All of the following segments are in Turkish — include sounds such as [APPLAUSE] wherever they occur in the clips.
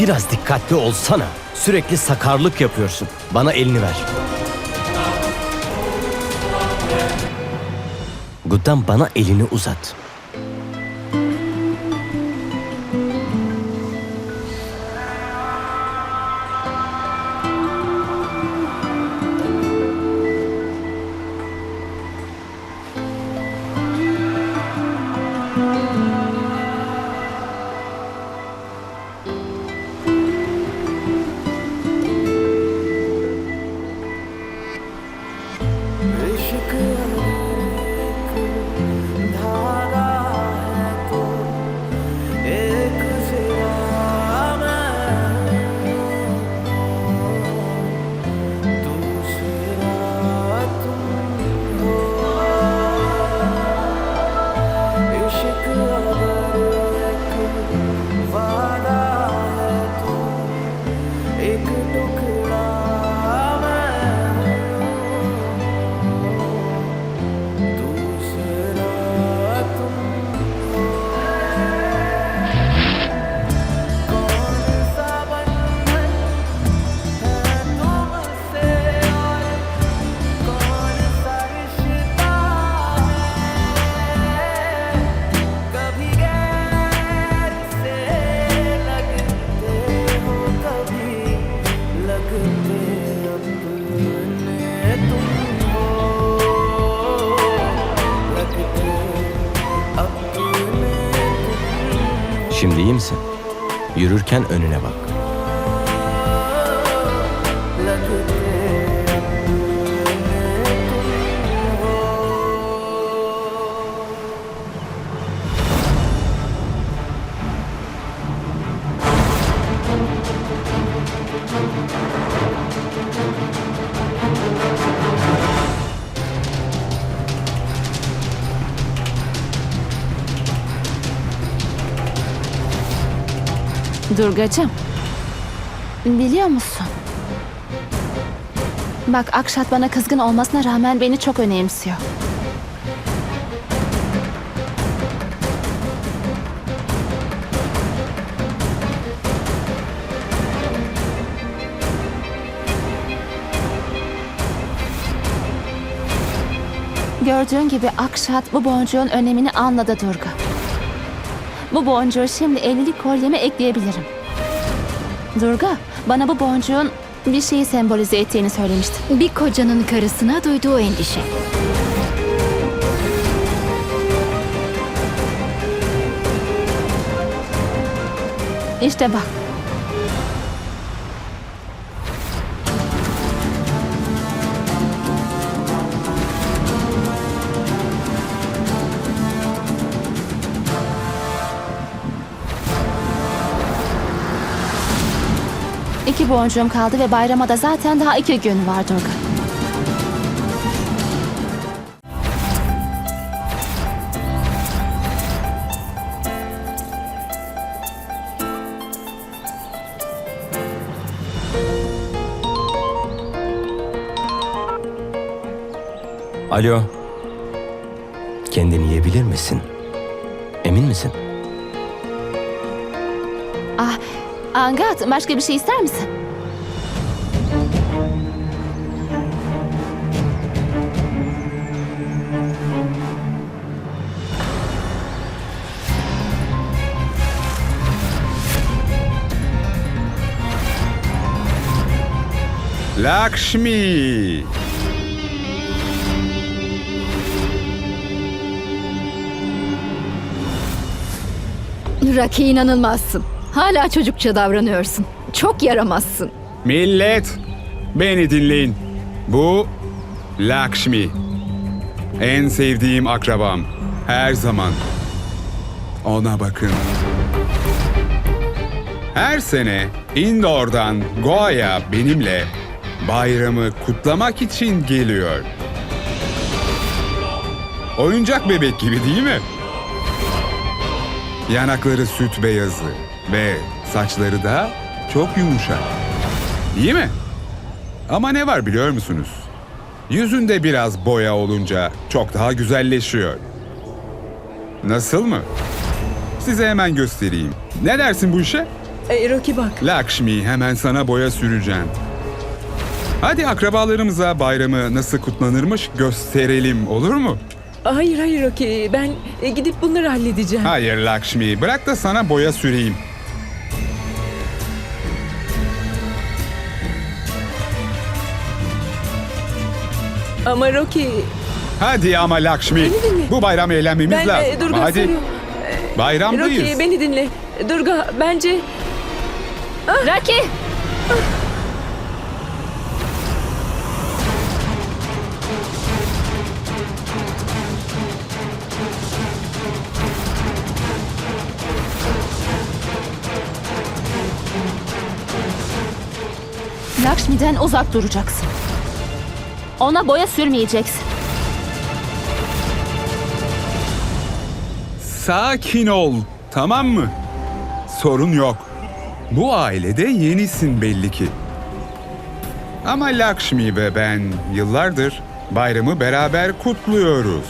Biraz dikkatli olsana. Sürekli sakarlık yapıyorsun. Bana elini ver. Guddan bana elini uzat. Yürürken önüne bak. Durgacığım. Biliyor musun? Bak Akşat bana kızgın olmasına rağmen beni çok önemsiyor. Gördüğün gibi Akşat bu boncuğun önemini anladı Durga. Bu boncuğu şimdi evlilik kolyeme ekleyebilirim. Durga, bana bu boncuğun bir şeyi sembolize ettiğini söylemişti. Bir kocanın karısına duyduğu endişe. İşte bak. İki boncuğum kaldı ve bayrama da zaten daha iki gün var Durga. Alo. Kendini yiyebilir misin? Emin misin? Angat başka bir şey ister misin? Lakshmi. Raki inanılmazsın. Hala çocukça davranıyorsun. Çok yaramazsın. Millet, beni dinleyin. Bu Lakshmi. En sevdiğim akrabam. Her zaman. Ona bakın. Her sene Indoor'dan Goa'ya benimle bayramı kutlamak için geliyor. Oyuncak bebek gibi değil mi? Yanakları süt beyazı ve saçları da çok yumuşak. Değil mi? Ama ne var biliyor musunuz? Yüzünde biraz boya olunca çok daha güzelleşiyor. Nasıl mı? Size hemen göstereyim. Ne dersin bu işe? E, Rocky bak. Lakshmi hemen sana boya süreceğim. Hadi akrabalarımıza bayramı nasıl kutlanırmış gösterelim olur mu? Hayır hayır Rocky. Ben e, gidip bunları halledeceğim. Hayır Lakshmi bırak da sana boya süreyim. Ama Rocky Hadi ama Lakshmi. Beni dinle. Bu bayram eğlenmemiz ben lazım. e, Durga Hadi soruyorum. bayramdayız. Rocky beni dinle. Durga bence Raki! Lakshmi'den uzak duracaksın. Ona boya sürmeyeceksin. Sakin ol, tamam mı? Sorun yok. Bu ailede yenisin belli ki. Ama Lakshmi ve ben yıllardır bayramı beraber kutluyoruz.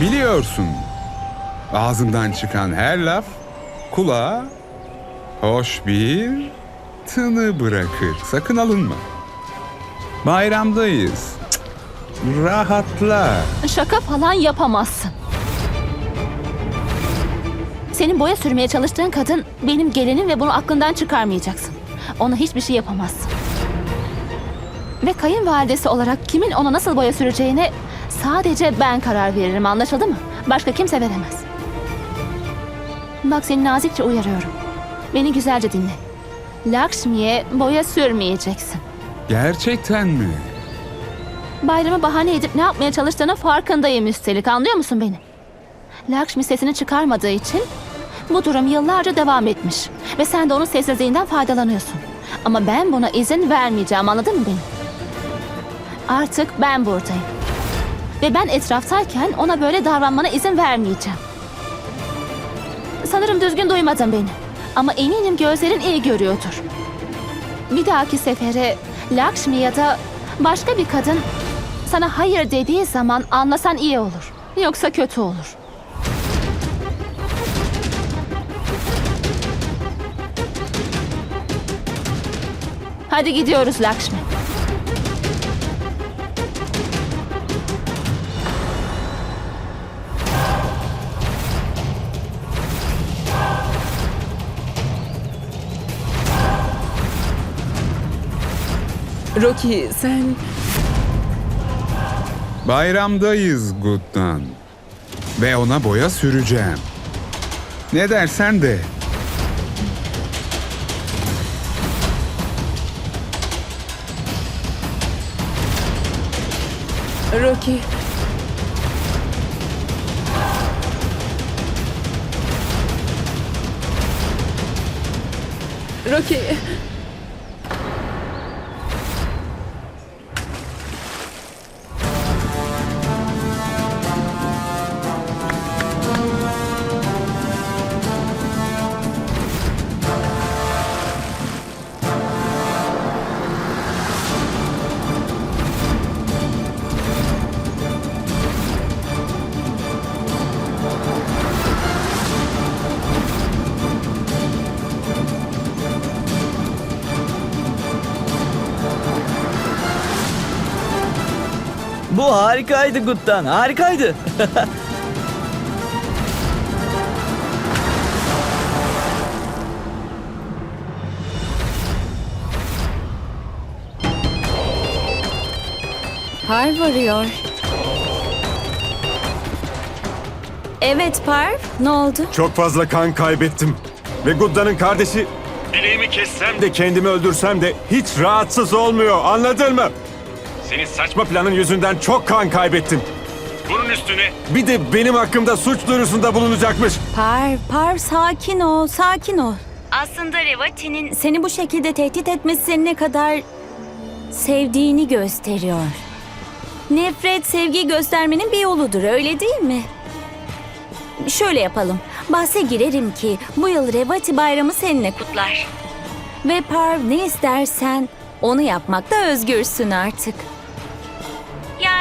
Biliyorsun, ağzımdan çıkan her laf kulağa hoş bir tını bırakır. Sakın alınma. Bayramdayız. Rahatla. Şaka falan yapamazsın. Senin boya sürmeye çalıştığın kadın benim gelinim ve bunu aklından çıkarmayacaksın. Ona hiçbir şey yapamazsın. Ve kayınvalidesi olarak kimin ona nasıl boya süreceğine sadece ben karar veririm anlaşıldı mı? Başka kimse veremez. Bak seni nazikçe uyarıyorum. Beni güzelce dinle. Lakshmi'ye boya sürmeyeceksin. Gerçekten mi? Bayramı bahane edip ne yapmaya çalıştığının farkındayım üstelik anlıyor musun beni? Lakshmi sesini çıkarmadığı için bu durum yıllarca devam etmiş. Ve sen de onun sessizliğinden faydalanıyorsun. Ama ben buna izin vermeyeceğim anladın mı beni? Artık ben buradayım. Ve ben etraftayken ona böyle davranmana izin vermeyeceğim. Sanırım düzgün duymadın beni. Ama eminim gözlerin iyi görüyordur. Bir dahaki sefere Lakshmi ya da başka bir kadın sana hayır dediği zaman anlasan iyi olur. Yoksa kötü olur. Hadi gidiyoruz Lakshmi. Rocky sen Bayramdayız Gut'tan. Ve ona boya süreceğim. Ne dersen de. Rocky Rocky harikaydı Guttan, harikaydı. [LAUGHS] Parv arıyor. Evet Parv, ne oldu? Çok fazla kan kaybettim. Ve Gudda'nın kardeşi... Bileğimi kessem de kendimi öldürsem de hiç rahatsız olmuyor anladın mı? Senin saçma planın yüzünden çok kan kaybettim. Bunun üstüne... Bir de benim hakkımda suç duyurusunda bulunacakmış. Parv, Parv sakin ol, sakin ol. Aslında Revati'nin seni bu şekilde tehdit etmesi seni ne kadar sevdiğini gösteriyor. Nefret, sevgi göstermenin bir yoludur, öyle değil mi? Şöyle yapalım. Bahse girerim ki bu yıl Revati bayramı seninle kutlar. Ve Parv ne istersen onu yapmakta özgürsün artık.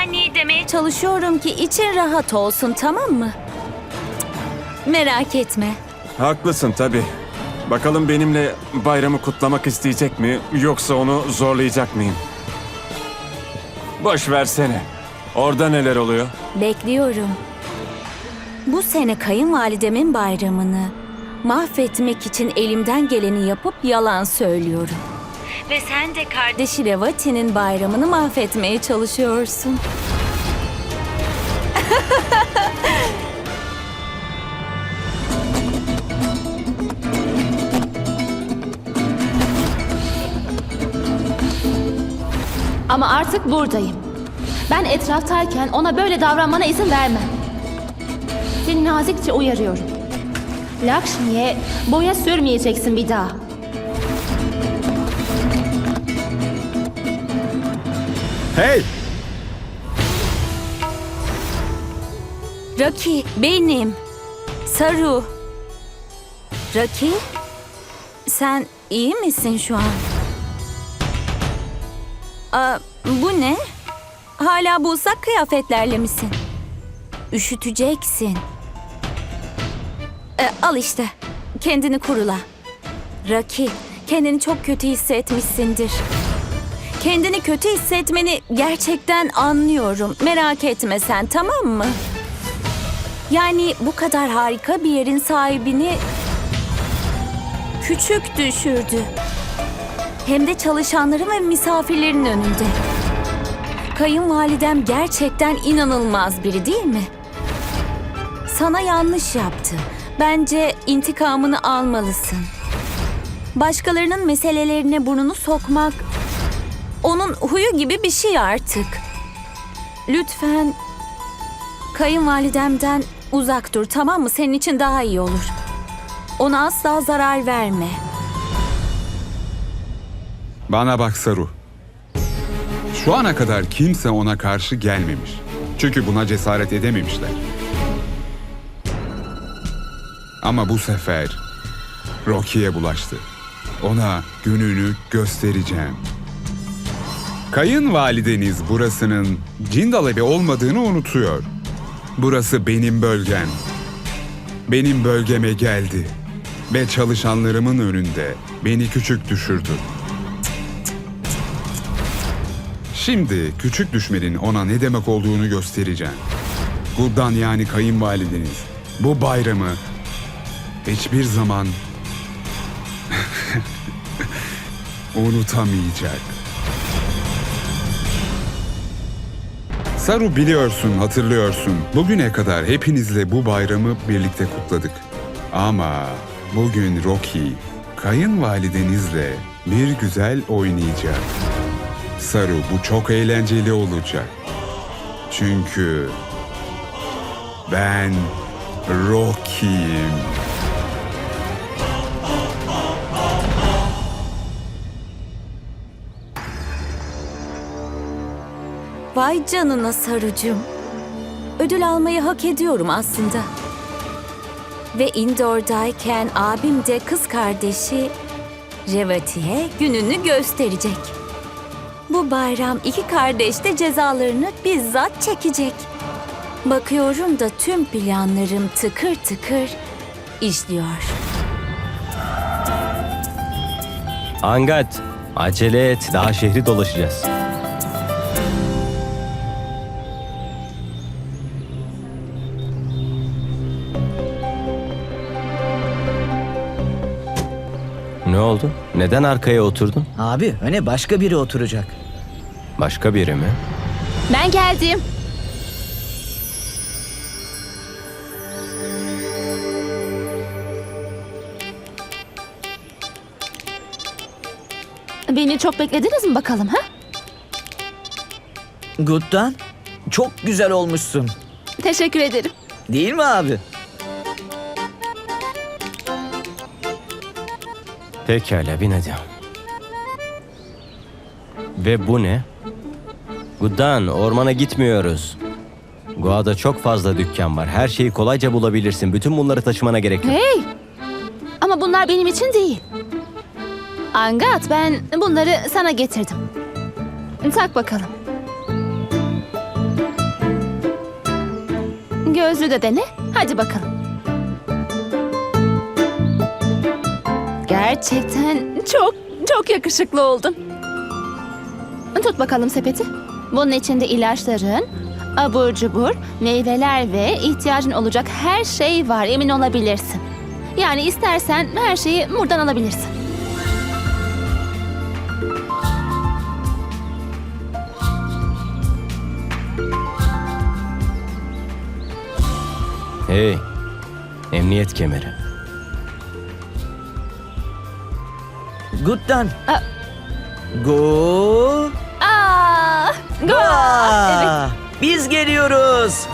Yani demeye çalışıyorum ki için rahat olsun tamam mı? Cık, Merak etme. Haklısın tabii. Bakalım benimle bayramı kutlamak isteyecek mi yoksa onu zorlayacak mıyım? Boş versene. Orada neler oluyor? Bekliyorum. Bu sene kayınvalidemin bayramını mahvetmek için elimden geleni yapıp yalan söylüyorum. Ve sen de kardeşi Revati'nin bayramını mahvetmeye çalışıyorsun. [LAUGHS] Ama artık buradayım. Ben etraftayken ona böyle davranmana izin vermem. Seni nazikçe uyarıyorum. Lakshmi'ye boya sürmeyeceksin bir daha. Hey! Raki benim. Saru. Raki? Sen iyi misin şu an? Aa, bu ne? Hala bu ıslak kıyafetlerle misin? Üşüteceksin. Ee, al işte. Kendini kurula. Raki, kendini çok kötü hissetmişsindir. Kendini kötü hissetmeni gerçekten anlıyorum. Merak etme sen, tamam mı? Yani bu kadar harika bir yerin sahibini küçük düşürdü. Hem de çalışanların ve misafirlerin önünde. Kayınvalidem gerçekten inanılmaz biri değil mi? Sana yanlış yaptı. Bence intikamını almalısın. Başkalarının meselelerine burnunu sokmak onun huyu gibi bir şey artık. Lütfen kayınvalidemden uzak dur tamam mı? Senin için daha iyi olur. Ona asla zarar verme. Bana bak Saru. Şu ana kadar kimse ona karşı gelmemiş. Çünkü buna cesaret edememişler. Ama bu sefer Rocky'ye bulaştı. Ona gününü göstereceğim. Kayınvalideniz burasının Cindal evi olmadığını unutuyor. Burası benim bölgem. Benim bölgeme geldi ve çalışanlarımın önünde beni küçük düşürdü. Şimdi küçük düşmenin ona ne demek olduğunu göstereceğim. Guddan yani kayınvalideniz bu bayramı hiçbir zaman [LAUGHS] unutamayacak. Saru biliyorsun, hatırlıyorsun. Bugüne kadar hepinizle bu bayramı birlikte kutladık. Ama bugün Rocky kayınvalidenizle bir güzel oynayacak. Saru bu çok eğlenceli olacak. Çünkü ben Rocky'yim. Vay canına Sarucum. Ödül almayı hak ediyorum aslında. Ve indoor'dayken abim de kız kardeşi Revati'ye gününü gösterecek. Bu bayram iki kardeş de cezalarını bizzat çekecek. Bakıyorum da tüm planlarım tıkır tıkır işliyor. Angat, acele et. Daha şehri dolaşacağız. Ne oldu? Neden arkaya oturdun? Abi öne başka biri oturacak. Başka biri mi? Ben geldim. Beni çok beklediniz mi bakalım ha? Guttan çok güzel olmuşsun. Teşekkür ederim. Değil mi abi? Pekala bin hadi. Ve bu ne? Gudan, ormana gitmiyoruz. Goa'da çok fazla dükkan var. Her şeyi kolayca bulabilirsin. Bütün bunları taşımana gerek yok. Hey! Ama bunlar benim için değil. Angat ben bunları sana getirdim. Tak bakalım. Gözlü de dene. Hadi bakalım. Gerçekten çok çok yakışıklı oldun. Tut bakalım sepeti. Bunun içinde ilaçların, abur cubur, meyveler ve ihtiyacın olacak her şey var emin olabilirsin. Yani istersen her şeyi buradan alabilirsin. Hey, emniyet kemeri. Guttan. Aa. Go. Aa, go! Evet. Biz geliyoruz.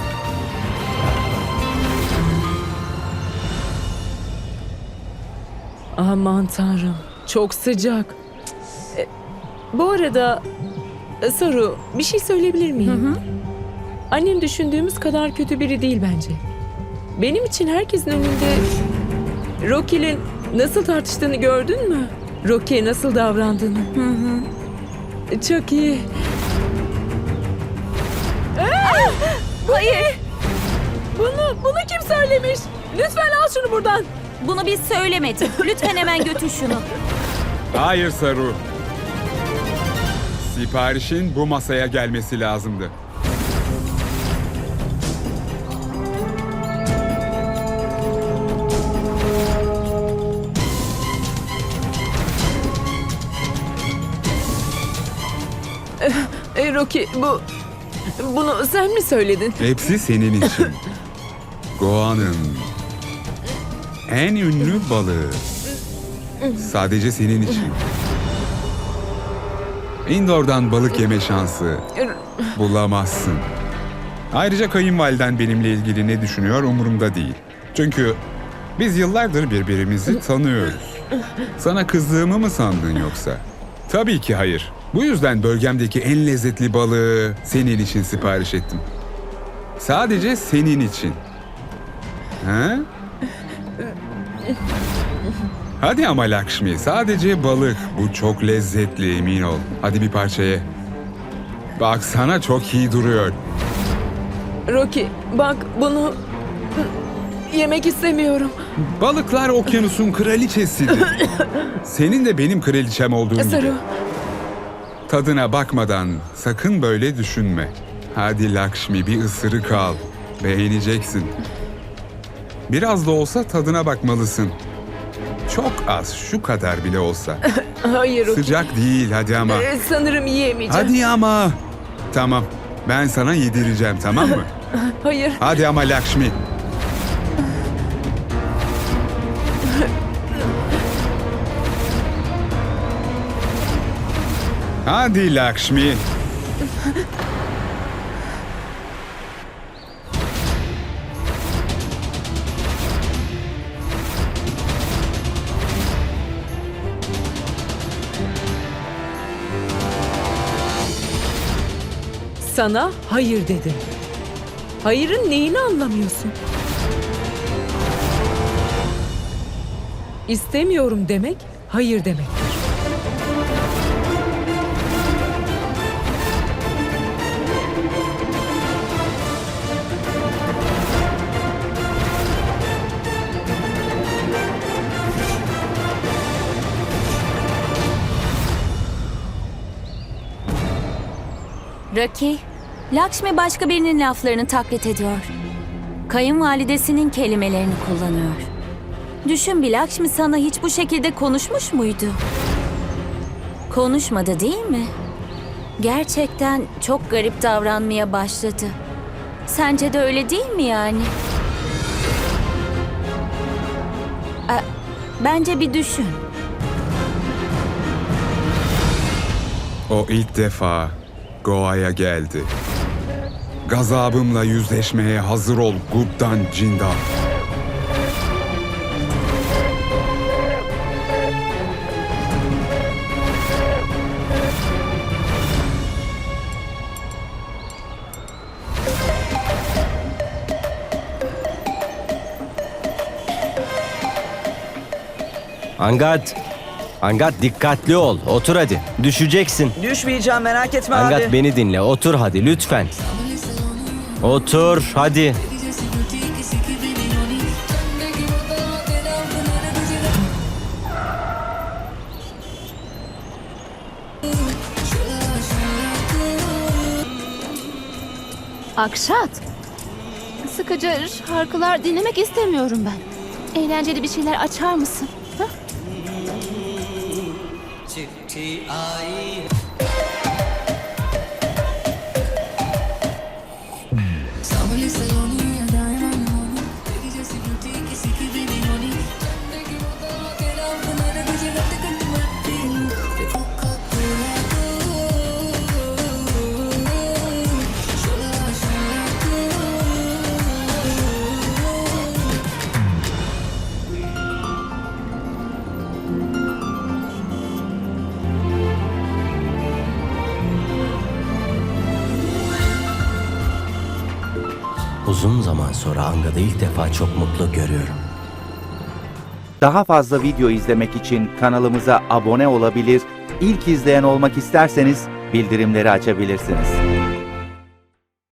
Aman tanrım. Çok sıcak. E, bu arada e, Saru bir şey söyleyebilir miyim? Annem düşündüğümüz kadar kötü biri değil bence. Benim için herkesin önünde Rocky'nin nasıl tartıştığını gördün mü? Rocky'ye nasıl davrandığını. E, Çok iyi. Hayır. Bunu, bunu kim söylemiş? Lütfen al şunu buradan. Bunu biz söylemedik. Lütfen hemen götür şunu. Hayır Saru. Siparişin bu masaya gelmesi lazımdı. [LAUGHS] E, Rocky bu... Bunu sen mi söyledin? Hepsi senin için. Goa'nın en ünlü balığı. Sadece senin için. Indoor'dan balık yeme şansı bulamazsın. Ayrıca kayınvaliden benimle ilgili ne düşünüyor umurumda değil. Çünkü biz yıllardır birbirimizi tanıyoruz. Sana kızdığımı mı sandın yoksa? Tabii ki hayır. Bu yüzden bölgemdeki en lezzetli balığı senin için sipariş ettim. Sadece senin için. Ha? Hadi ama Lakshmi, sadece balık. Bu çok lezzetli emin ol. Hadi bir parça ye. Bak sana çok iyi duruyor. Rocky bak bunu yemek istemiyorum. Balıklar okyanusun kraliçesidir. [COUGHS] Senin de benim kraliçem olduğun gibi. Saru Tadına bakmadan sakın böyle düşünme. Hadi Lakshmi bir ısırık al. Beğeneceksin. Biraz da olsa tadına bakmalısın. Çok az, şu kadar bile olsa. [LAUGHS] hayır Rocky. Sıcak değil hadi ama. E, sanırım yiyemeyeceğim. Hadi ama. Tamam. Ben sana yedireceğim tamam mı? [LAUGHS] Hayır. Hadi ama Lakshmi. Hadi Lakshmi. Sana hayır dedim. Hayırın neyini anlamıyorsun? İstemiyorum demek, hayır demek. Raki, Lakshmi başka birinin laflarını taklit ediyor. Kayınvalidesinin kelimelerini kullanıyor. Düşün bir Lakshmi sana hiç bu şekilde konuşmuş muydu? Konuşmadı değil mi? Gerçekten çok garip davranmaya başladı. Sence de öyle değil mi yani? E, bence bir düşün. O ilk defa Goa'ya geldi. Gazabımla yüzleşmeye hazır ol Guptan Cinda. Angat. Angat dikkatli ol. Otur hadi. Düşeceksin. Düşmeyeceğim merak etme Angat abi. beni dinle. Otur hadi lütfen. Otur hadi. Akşat. Sıkıcı şarkılar dinlemek istemiyorum ben. Eğlenceli bir şeyler açar mısın? Anga'da ilk defa çok mutlu görüyorum. Daha fazla video izlemek için kanalımıza abone olabilir, ilk izleyen olmak isterseniz bildirimleri açabilirsiniz.